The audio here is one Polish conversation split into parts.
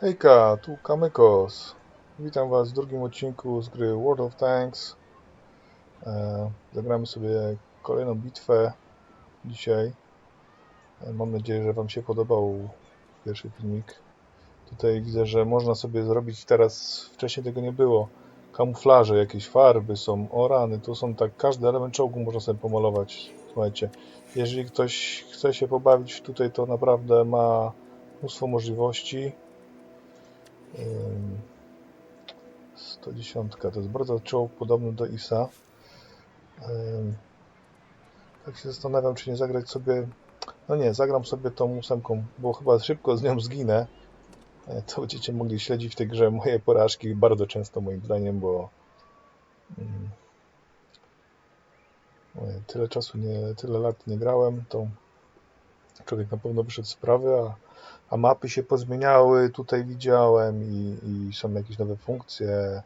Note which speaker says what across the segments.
Speaker 1: Hejka, tu Kamykos. Witam Was w drugim odcinku z gry World of Tanks. E, zagramy sobie kolejną bitwę dzisiaj. E, mam nadzieję, że Wam się podobał pierwszy filmik. Tutaj widzę, że można sobie zrobić teraz, wcześniej tego nie było, kamuflaże, jakieś farby są, o rany, tu są tak, każdy element czołgu można sobie pomalować. Słuchajcie, jeżeli ktoś chce się pobawić tutaj, to naprawdę ma mnóstwo możliwości. Ym, 110 to jest bardzo czołg podobny do ISA. Tak się zastanawiam, czy nie zagrać sobie. No nie, zagram sobie tą ósemką, bo chyba szybko z nią zginę. E, To będziecie mogli śledzić w tej grze moje porażki bardzo często moim zdaniem, bo tyle czasu nie, tyle lat nie grałem, to człowiek na pewno wyszedł z sprawy, a a mapy się pozmieniały, tutaj widziałem i, i są jakieś nowe funkcje,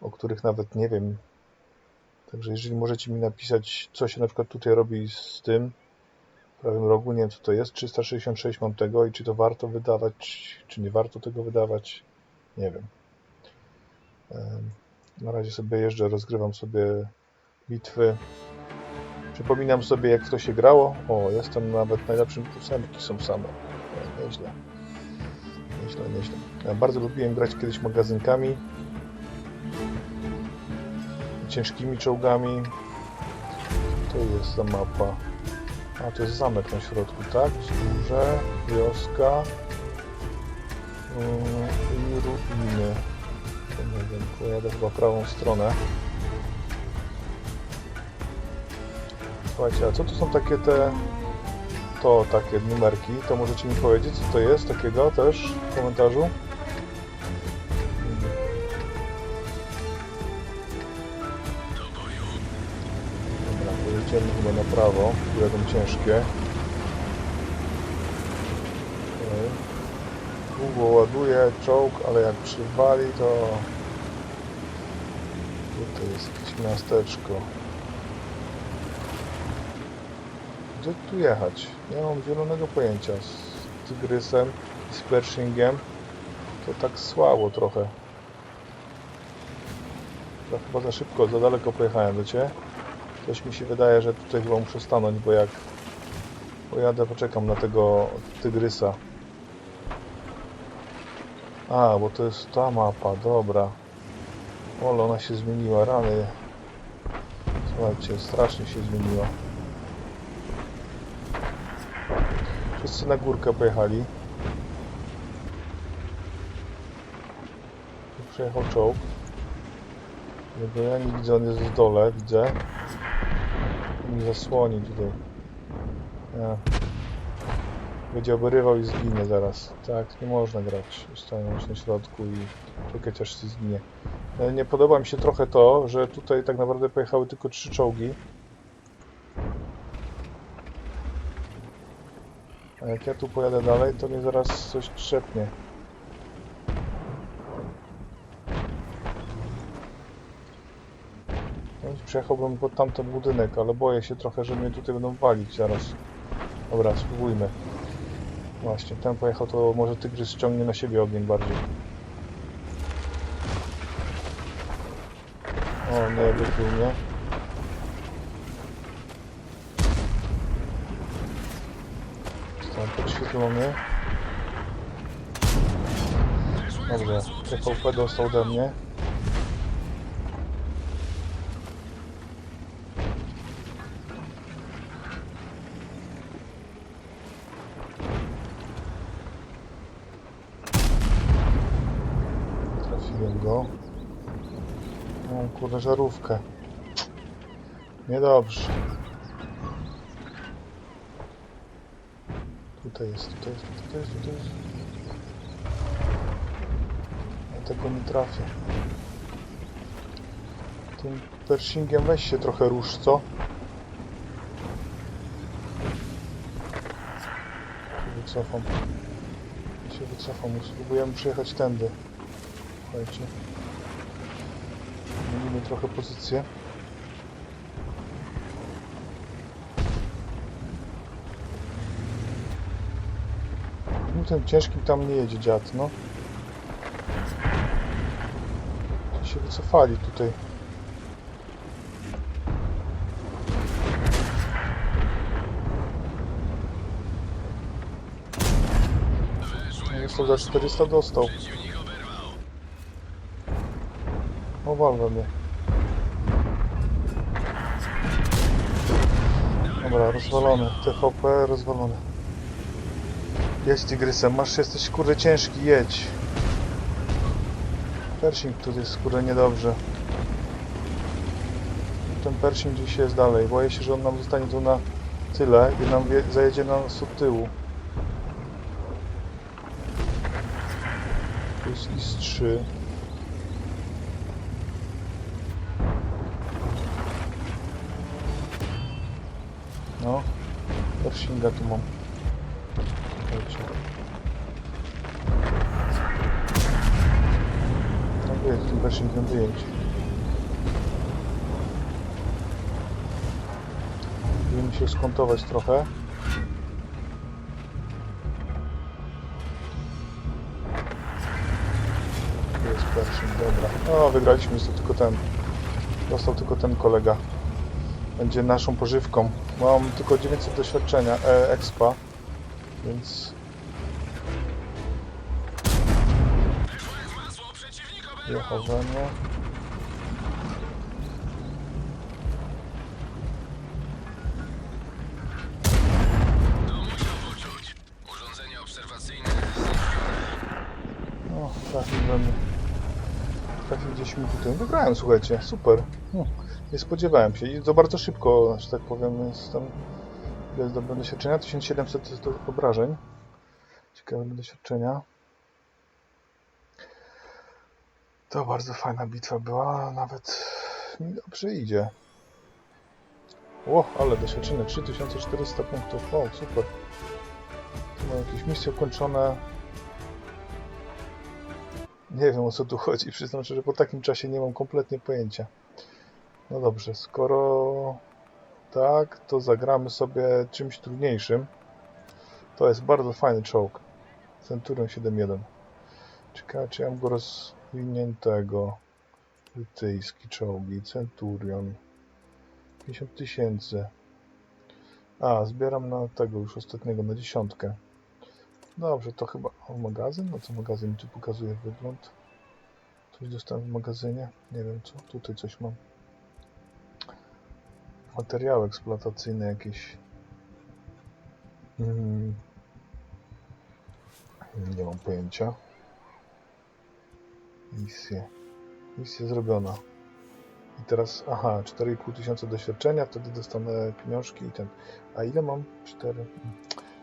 Speaker 1: o których nawet nie wiem. Także jeżeli możecie mi napisać, co się na przykład tutaj robi z tym w prawym rogu, nie wiem co to jest, 366 mam tego i czy to warto wydawać, czy nie warto tego wydawać, nie wiem. Em, Na razie sobie jeżdżę, rozgrywam sobie bitwy. Przypominam sobie, jak to się grało. O, jestem nawet najlepszym ósemki są same. Nieźle. Nieźle, nieźle. Ja bardzo lubiłem grać kiedyś magazynkami. Ciężkimi czołgami. To jest za mapa. A, to jest zamek na środku, tak? Wzgórze, wioska yy, i ruiny. To nie wiem, pojadę chyba prawą stronę. Słuchajcie, a co to są takie te to takie numerki, to możecie mi powiedzieć, co to jest takiego też w komentarzu. Dobra, pojedziemy chyba na prawo, jadą ciężkie. Długo ładuje czołg, ale jak przywali to... Tutaj jest jakieś miasteczko. Gdzie tu jechać? Nie mam zielonego pojęcia. Z tygrysem i z Pershingiem to tak słabo trochę. To chyba za szybko, za daleko pojechałem, wiecie? Coś mi się wydaje, że tutaj chyba muszę stanąć, bo jak pojadę, poczekam na tego tygrysa. A, bo to jest ta mapa, dobra. Ole, ona się zmieniła, rany. Słuchajcie, strasznie się zmieniła. Wszyscy na górkę pojechali. Tu przejechał czołg. Jego ja nie widzę, on jest w dole, widzę. Mi zasłoni tutaj. Ja. Będzie oberywał i zginie zaraz. Tak, nie można grać. Stanąć na środku i czekać aż się zginie. E, Nie podoba mi się trochę to, że tutaj tak naprawdę pojechały tylko trzy czołgi. A jak ja tu pojadę dalej, to mnie zaraz coś trzepnie. No Przejechałbym pod tamten budynek, ale boję się trochę, że mnie tutaj będą walić zaraz. Dobra, spróbujmy. Właśnie, ten pojechał, to może tygrys ściągnie na siebie ogień bardziej. O nie, wykrył mnie. Zostałem podświetlony. Dobrze, TVP dostał ode mnie. Żarówkę. Niedobrze. Tutaj jest, tutaj jest, tutaj jest, tutaj jest. Ja tego nie trafię. Tym Pershingiem weź się trochę rusz, co? Się wycofam. Się wycofam, spróbujemy przejechać tędy. Słuchajcie. Zmienimy trochę pozycję. tym ciężkim tam nie jedzie dziad, no. To się wycofali tutaj. Dostał za 400 dostał. Owal we mnie. Dobra, rozwalony. THP rozwalony. Jedź tygrysem, masz, jesteś kurde ciężki, jedź. Pershing tu jest kurde niedobrze. Ten Pershing gdzieś jest dalej. Boję się, że on nam zostanie tu na tyle i nam zajedzie nas od tyłu. Tu jest IS-3. No, Pershinga tu mam. Wyjedź tym Pershingiem wyjedź. Musimy się skontować trochę. Jest Pershing, dobra. O, wygraliśmy, jest tylko ten. Dostał tylko ten kolega. Będzie naszą pożywką. Mam tylko 900 doświadczenia, e, expa, więc... Jechał we mnie.
Speaker 2: Urządzenie obserwacyjne
Speaker 1: O, trafił gdzieś mi tutaj. Wygrałem, słuchajcie, super. No, nie spodziewałem się. I to bardzo szybko, że tak powiem, jestem... Ile jest dobre doświadczenia? 1700 jest do obrażeń. Ciekawe doświadczenia. To bardzo fajna bitwa była, nawet mi dobrze idzie. Ło, ale doświadczenie 3400 punktów. O, super. Tu mam jakieś misje ukończone. Nie wiem o co tu chodzi, przyznam szczerze, po takim czasie nie mam kompletnie pojęcia. No dobrze, skoro tak, to zagramy sobie czymś trudniejszym. To jest bardzo fajny czołg. Centurion 7.1. Ciekawe, czy ja mam go rozwiniętego. Brytyjski czołgi, Centurion. 50 tysięcy. A, zbieram na tego już ostatniego, na dziesiątkę. Dobrze, to chyba o, magazyn? No co magazyn tu pokazuje wygląd? Coś dostałem w magazynie? Nie wiem co. Tutaj coś mam. Materiały eksploatacyjne jakieś. Mm. Nie mam pojęcia. Misja. Misja zrobiona. I teraz, aha, 4,5 tysiąca doświadczenia, wtedy dostanę pieniążki i ten. A ile mam? 4.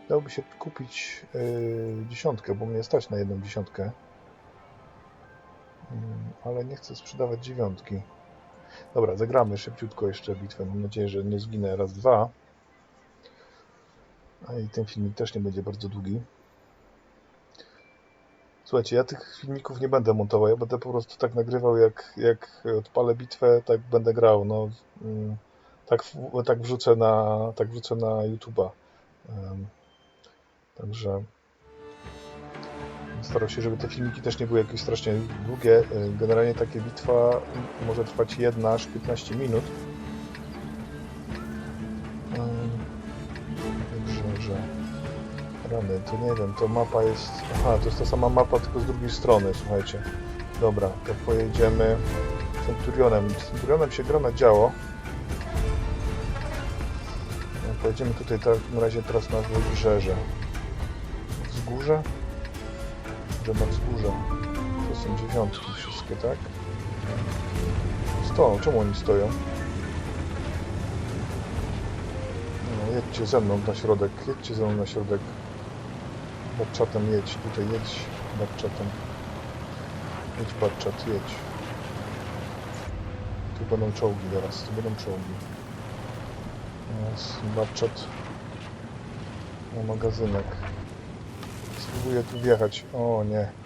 Speaker 1: Dałoby się kupić yy, dziesiątkę, bo mnie stać na jedną dziesiątkę. Mm, ale nie chcę sprzedawać dziewiątki. Dobra, zagramy szybciutko jeszcze bitwę. Mam nadzieję, że nie zginę raz, dwa. A i ten filmik też nie będzie bardzo długi. Słuchajcie, ja tych filmików nie będę montował, ja będę po prostu tak nagrywał, jak, jak odpalę bitwę, tak będę grał. No, mm, tak, tak wrzucę na, tak wrzucę na YouTube'a. Także starał się, żeby te filmiki też nie były jakieś strasznie długie. Generalnie takie bitwa może trwać 1 aż 15 minut. Także, że to nie wiem, to mapa jest... Aha, to jest ta sama mapa, tylko z drugiej strony, słuchajcie. Dobra, to pojedziemy Centurionem. Centurionem się gra na działo. No, Pojedziemy tutaj w takim razie teraz na wybrzeże. Wzgórze? Że na wzgórze. To są dziewiątki wszystkie, tak? Stoją. Czemu oni stoją? No, jedźcie ze mną na środek. Jedźcie ze mną na środek. Batchatem jedź. Tutaj jedź Batchatem. Jedź Batchat, jedź. Tu będą czołgi teraz. Tu będą czołgi. Jest Batchat. Na magazynek. Spróbuję tu wjechać. O nie.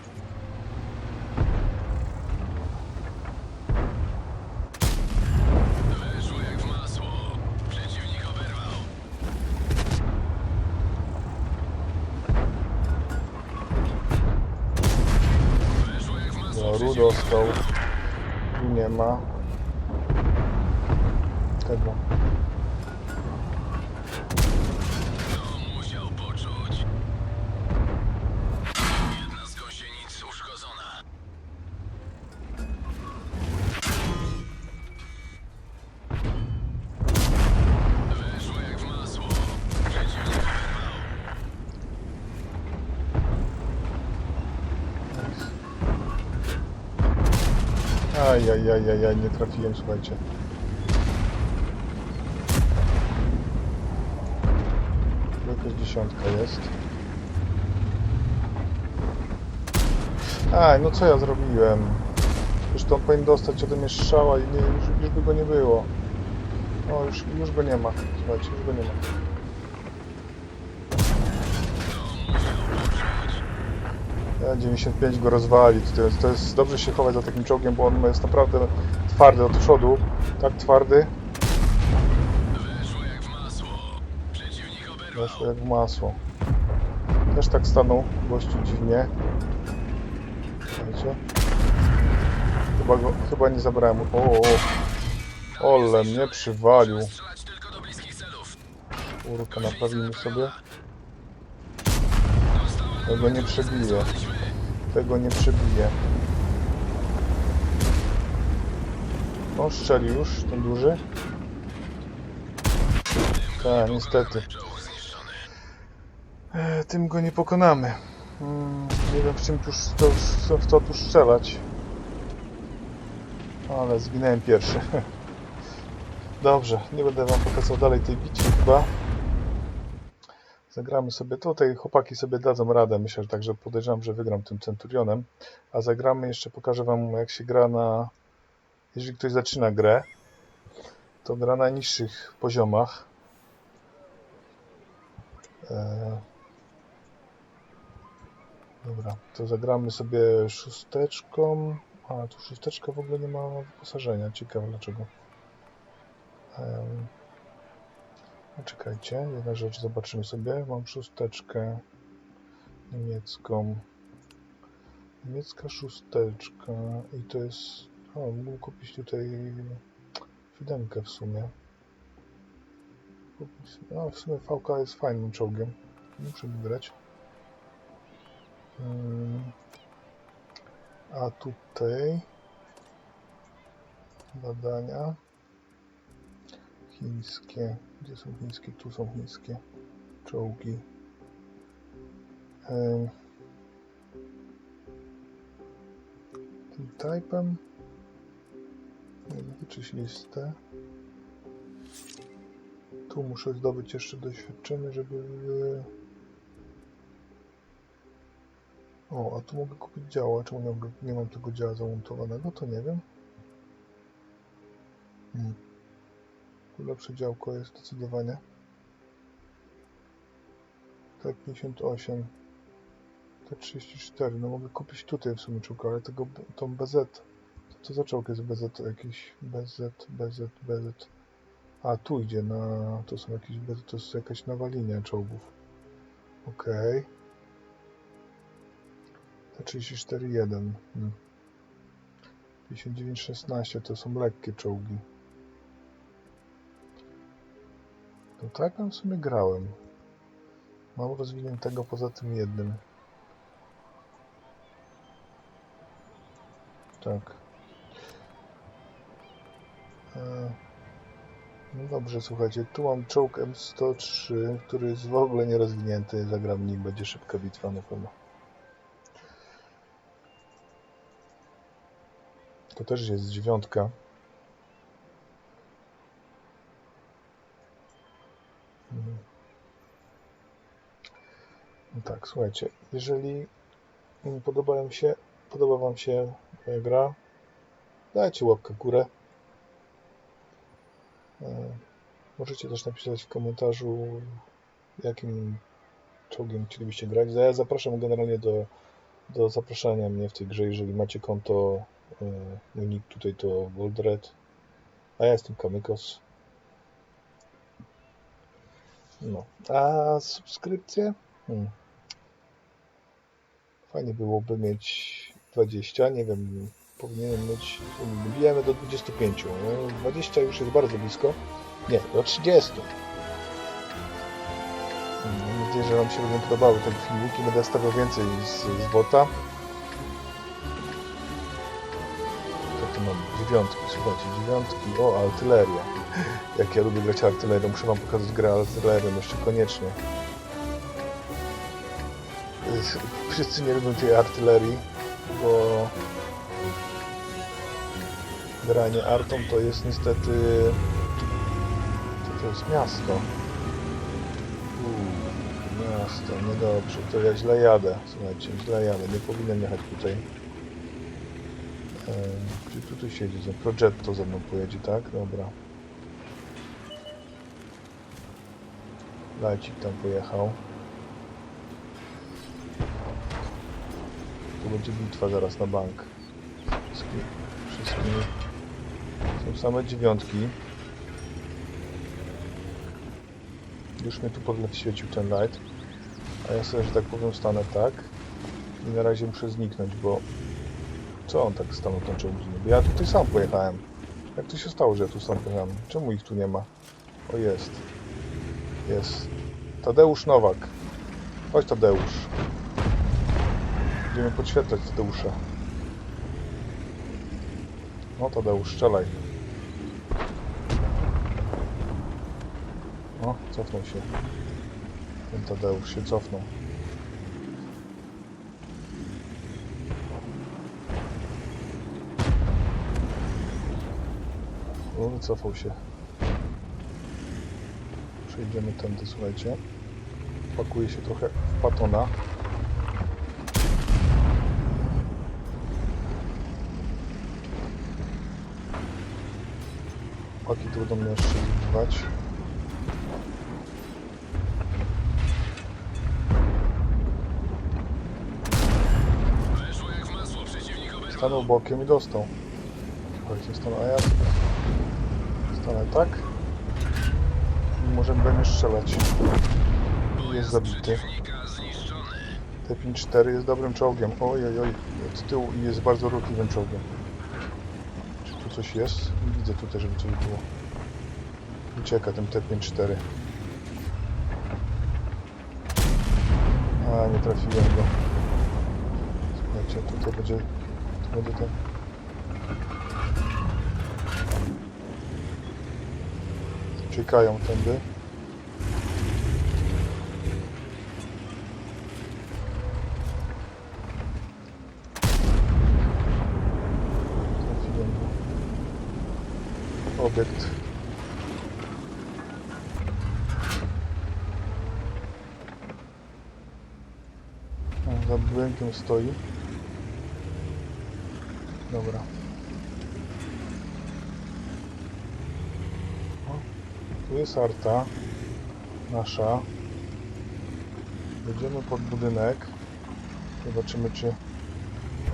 Speaker 1: Ajajajajaj, nie trafiłem, słuchajcie. Jakaś dziesiątka jest. Aj, no co ja zrobiłem? Zresztą powinien dostać ode mnie strzała i nie, już, już by go nie było. O, już, już go nie ma. Słuchajcie, już go nie ma. 95 go rozwali. To jest, to jest dobrze się chować za takim czołgiem, bo on jest naprawdę twardy od przodu. Tak twardy.
Speaker 2: Weszło jak w masło.
Speaker 1: Też tak stanął gościu dziwnie. Słuchajcie. Chyba, go, chyba nie zabrałem. O, o. Ole mnie przywalił. Kurka, naprawimy sobie. Tego nie przebije. Tego nie przebije. No, strzeli już, ten duży. Tak, niestety. E, tym go nie pokonamy. Mm, nie wiem w czym tuż, to, w co tu strzelać. Ale zginąłem pierwszy. Dobrze, nie będę wam pokazał dalej tej bitwy chyba. Zagramy sobie tutaj, chłopaki sobie dadzą radę, myślę, że także podejrzewam, że wygram tym Centurionem. A zagramy jeszcze, pokażę wam jak się gra na... Jeżeli ktoś zaczyna grę, to gra na niższych poziomach. E, Dobra, to zagramy sobie szósteczką. A, tu szósteczka w ogóle nie ma wyposażenia. Ciekawe dlaczego. Um, czekajcie, jedna rzecz zobaczymy sobie. Mam szósteczkę niemiecką. Niemiecka szósteczka i to jest... O, mógł kupić tutaj siódemkę w sumie. No, w sumie VK jest fajnym czołgiem. Muszę wybrać. Mm. A tutaj badania chińskie. Gdzie są chińskie? Tu są chińskie czołgi. Tym typem czy listę. Tu muszę zdobyć jeszcze doświadczenie, żeby O, a tu mogę kupić działa. Czemu nie, nie mam tego działa zamontowanego? To nie wiem. Hmm. Lepsze działko jest zdecydowanie. Tak, 58. Te 34. No mogę kupić tutaj w sumie czołg, ale tego, tą BZ. Co to za czołg jest BZ? Jakiś BZ, BZ, BZ. A, tu idzie na... To są jakieś BZ, to jest jakaś nowa linia czołgów. Okej. Te 34.1. Hmm. 59.16 to są lekkie czołgi. To tak tam w sumie grałem. Mam rozwiniętego poza tym jednym. Tak. E, No dobrze, słuchajcie, tu mam czołg M103, który jest w ogóle nierozwinięty. Zagram nim, będzie szybka bitwa na pewno. To też jest dziewiątka. Tak, słuchajcie, jeżeli mm, podobają się, podoba Wam się moja gra, dajcie łapkę w górę. E, Możecie też napisać w komentarzu, jakim czołgiem chcielibyście grać. Ja zapraszam generalnie do, do zapraszania mnie w tej grze, jeżeli macie konto e, Mój nick tutaj to Voldred, a ja jestem Kamykos. No, a subskrypcje? Hmm. Fajnie byłoby mieć 20, nie wiem Powinien mieć... Bijemy do 25. No, 20 już jest bardzo blisko. Nie, do 30. Mam nadzieję, że Wam się będą podobały te filmiki. Będę stawiał więcej z, z bota. Co tu mam? Dziewiątki, słuchajcie, dziewiątki. O, artyleria. Jak ja lubię grać artylerią. Muszę Wam pokazać grę artylerią jeszcze koniecznie. Wszyscy nie lubią tej artylerii, bo granie artą to jest niestety... To, to jest miasto. Uuu, miasto, niedobrze. To ja źle jadę, słuchajcie, źle jadę. Nie powinienem jechać tutaj. Gdzie tutaj siedzi? Progetto ze mną pojedzie, tak? Dobra. Lajcik tam pojechał. Tu będzie bitwa zaraz na bank. Wszystkie, wszystkie są same dziewiątki. Już mnie tu pogląd świecił ten light. A ja sobie, że tak powiem, stanę tak. I na razie muszę zniknąć, bo... Co on tak stanął ten czołg? Bo ja tutaj sam pojechałem. Jak to się stało, że ja tu sam pojechałem? Czemu ich tu nie ma? O, jest. Jest. Tadeusz Nowak. Chodź Tadeusz. Będziemy podświetlać Tadeusza. No Tadeusz, strzelaj. O, cofnął się. Ten Tadeusz się cofnął. O, wycofał się. Przejdziemy tędy, słuchajcie. Pakuje się trochę w patona. Paki tu będą mnie ostrzeliwać. Stanął bokiem i dostał. Słuchajcie, stanął, a ja stanę tak. I możemy będziemy strzelać. Jest zabity.
Speaker 2: Przeciwnika zniszczony.
Speaker 1: T-54 jest dobrym czołgiem. Oj, oj, oj. Od tyłu i jest bardzo ruchliwym czołgiem. Coś jest? Nie widzę tutaj, żeby coś było. Ucieka ten T-54. A, nie trafiłem go. Słuchajcie, tutaj będzie... Tu będzie ten... Uciekają tędy. Trafiłem go. Obiekt. O, Za budynkiem stoi. Dobra. O, tu jest arta. Nasza. Jedziemy pod budynek. Zobaczymy czy...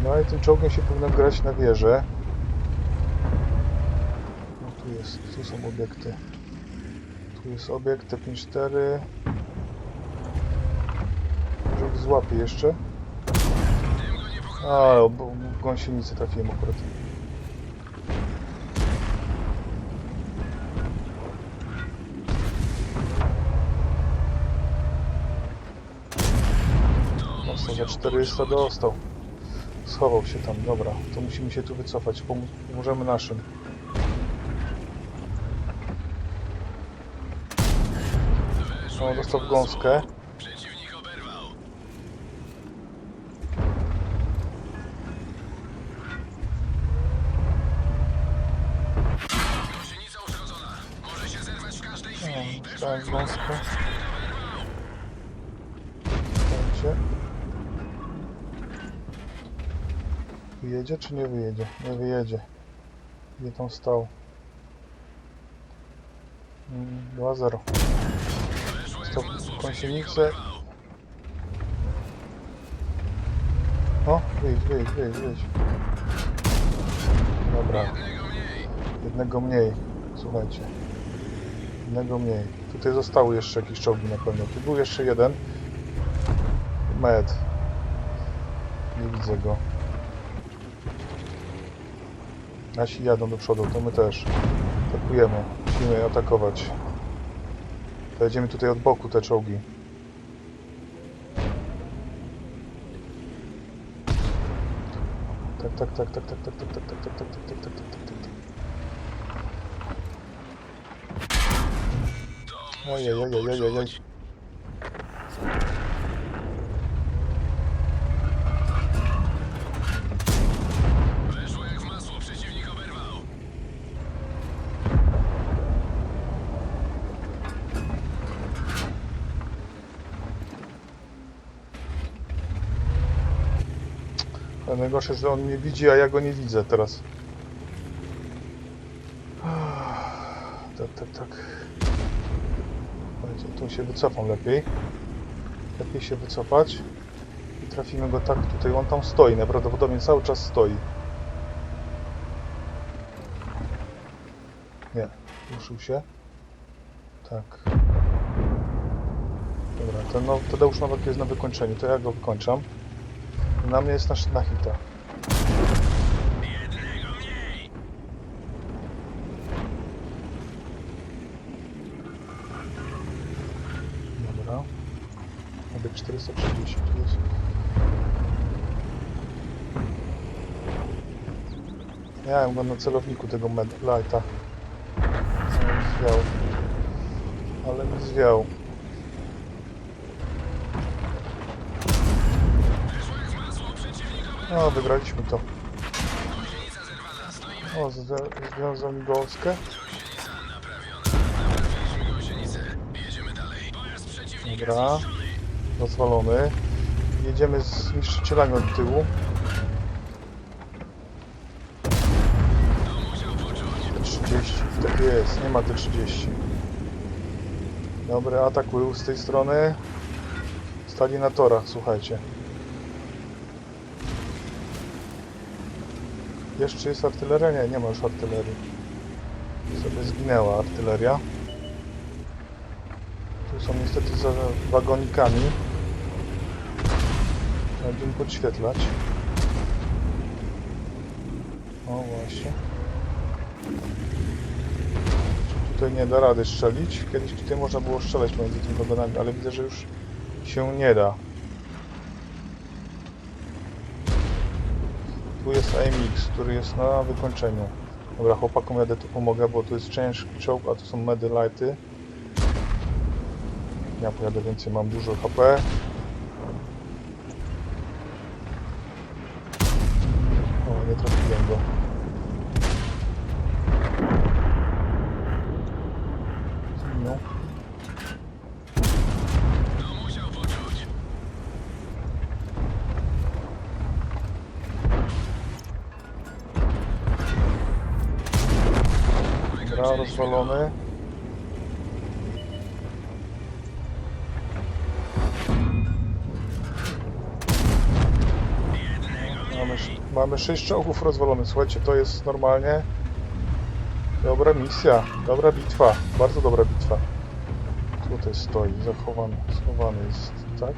Speaker 1: No i tym czołgiem się powinno grać na wieżę. No tu jest, tu są obiekty. Tu jest obiekt T54. Może ich złapię jeszcze.
Speaker 2: Tym go nie pokonał.
Speaker 1: A, bo w gąsienicę trafiłem akurat. Dostał za 400 dostał. Schował się tam, dobra. To musimy się tu wycofać. Pomó pomożemy naszym.
Speaker 2: Weszło
Speaker 1: O,
Speaker 2: jak
Speaker 1: dostał gąskę.
Speaker 2: Oberwał.
Speaker 1: Słuchajcie. Wyjedzie czy nie wyjedzie? Nie wyjedzie. Gdzie tam stał? Mm, 2-0.
Speaker 2: Weszło jak
Speaker 1: Stop
Speaker 2: oberwał.
Speaker 1: O, wyjdź, wyjdź, wyjdź, wyjdź. Dobra,
Speaker 2: jednego mniej.
Speaker 1: Słuchajcie. Jednego mniej. Tutaj zostały jeszcze jakieś czołgi na pewno. Tu był jeszcze jeden. Med. Nie widzę go. Nasi jadą do przodu, to my też. Atakujemy. Musimy atakować. Pojedziemy tutaj od boku te czołgi. Tak, tak, tak, tak, tak, tak, tak, tak, tak, tak, tak, tak, tak, tak, tak, tak, tak. Ojej, ojej, ojej, ojej.
Speaker 2: Weszło jak w masło, przeciwnik oberwał.
Speaker 1: A najgorsze, że on mnie widzi, a ja go nie widzę teraz. Tak, tak, tak. Słuchajcie, tu się wycofam lepiej. Lepiej się wycofać. I trafimy go tak tutaj. On tam stoi, najprawdopodobniej cały czas stoi. Nie, ruszył się. Tak. Dobra, ten no, Tadeusz Nowak jest na wykończeniu, to ja go wykończam. Na mnie jest nasz na hita. Miałem go na celowniku tego lighta. Zwiał. Ale mi zwiał. No, wygraliśmy to. O, związał mi gąskę. Dobra, rozwalony. Jedziemy z niszczycielami od tyłu. Jest, nie ma te 30. Dobra, atakują z tej strony. Stali na torach, słuchajcie. Jeszcze jest artyleria? Nie, nie ma już artylerii. Sobie zginęła artyleria. Tu są niestety za wagonikami. Będziemy podświetlać. O właśnie. Tutaj nie da rady strzelić. Kiedyś tutaj można było strzelać między tymi wagonami, ale widzę, że już się nie da. Tu jest AMX, który jest na wykończeniu. Dobra, chłopakom jadę tu pomogę, bo tu jest ciężki czołg, a tu są medy lighty. Ja pojadę więcej, mam dużo HP. Dobra, rozwalony. Mamy, mamy 6 czołgów rozwalonych. Słuchajcie, to jest normalnie dobra misja, dobra bitwa, bardzo dobra bitwa. Tutaj stoi, zachowany, schowany jest, tak?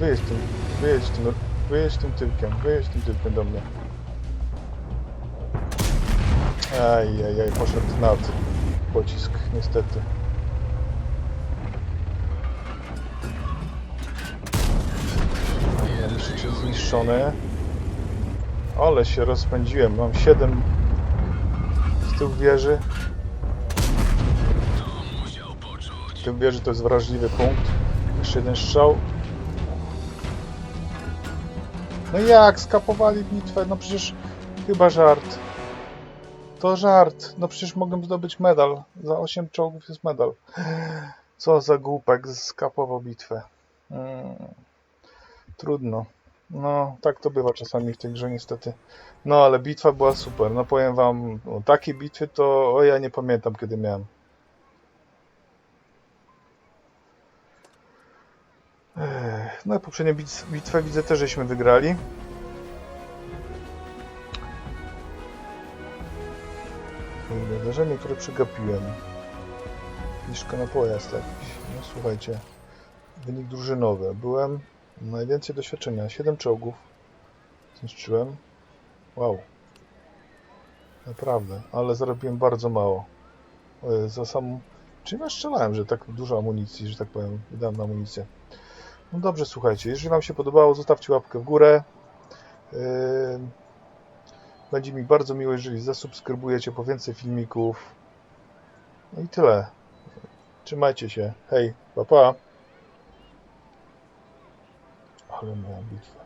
Speaker 1: Wyjedź tym, wyjedź tym, wyjedź tym tyłkiem, wyjedź tym tyłkiem do mnie. Aj, aj, aj, poszedł nad pocisk, niestety. Niszczyciel zniszczony. Ale się rozpędziłem, mam 7 z tyłu wieży. Tył wieży to jest wrażliwy punkt. Jeszcze jeden strzał. No jak? Skapowali bitwę? No przecież chyba żart. To żart. No przecież mogłem zdobyć medal. Za 8 czołgów jest medal. Co za głupek skapował bitwę. Mm. Trudno. No, tak to bywa czasami w tej grze niestety. No, ale bitwa była super. No powiem wam, no, takie bitwy to o ja nie pamiętam kiedy miałem. No, poprzednią bit- bitwę widzę też, żeśmy wygrali. Kurde, Zdarzenie, które przegapiłem. Niszka na pojazd jakiś. No słuchajcie. Wynik drużynowy. Byłem Najwięcej doświadczenia. 7 czołgów zniszczyłem. Wow. Naprawdę, ale zarobiłem bardzo mało. E, Za sam... Czym ja strzelałem, że tak dużo amunicji, że tak powiem, wydałem na amunicję. No dobrze, słuchajcie, jeżeli Wam się podobało, zostawcie łapkę w górę. Yy, Będzie mi bardzo miło, jeżeli zasubskrybujecie po więcej filmików. No i tyle. Trzymajcie się. Hej, pa pa. Ale miałem bitwę.